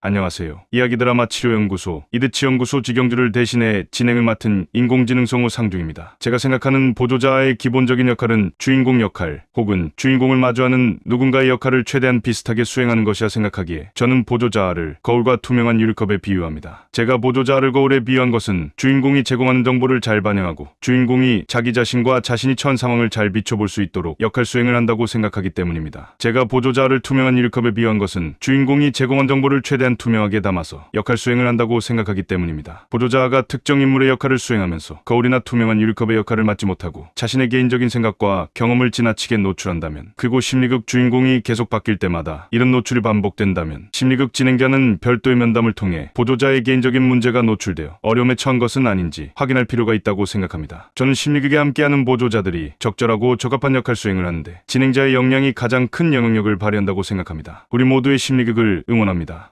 안녕하세요. 이야기 드라마 치료연구소 이드치 연구소 직영주를 대신해 진행을 맡은 인공지능 성우 상중입니다. 제가 생각하는 보조자의 기본적인 역할은 주인공 역할 혹은 주인공을 마주하는 누군가의 역할을 최대한 비슷하게 수행하는 것이라 생각하기에 저는 보조자를 거울과 투명한 유리컵에 비유합니다. 제가 보조자를 거울에 비유한 것은 주인공이 제공하는 정보를 잘 반영하고 주인공이 자기 자신과 자신이 처한 상황을 잘 비춰볼 수 있도록 역할 수행을 한다고 생각하기 때문입니다. 제가 보조자를 투명한 유리컵에 비유한 것은 주인공이 제공한 정보를 최대한 투명하게 담아서 역할 수행을 한다고 생각하기 때문입니다. 보조자가 특정 인물의 역할을 수행하면서 거울이나 투명한 유리컵의 역할을 맡지 못하고 자신의 개인적인 생각과 경험을 지나치게 노출한다면 그리고 심리극 주인공이 계속 바뀔 때마다 이런 노출이 반복된다면 심리극 진행자는 별도의 면담을 통해 보조자의 개인적인 문제가 노출되어 어려움에 처한 것은 아닌지 확인할 필요가 있다고 생각합니다. 저는 심리극에 함께하는 보조자들이 적절하고 적합한 역할 수행을 하는데 진행자의 역량이 가장 큰 영향력을 발휘한다고 생각합니다. 우리 모두의 심리극을 응원합니다.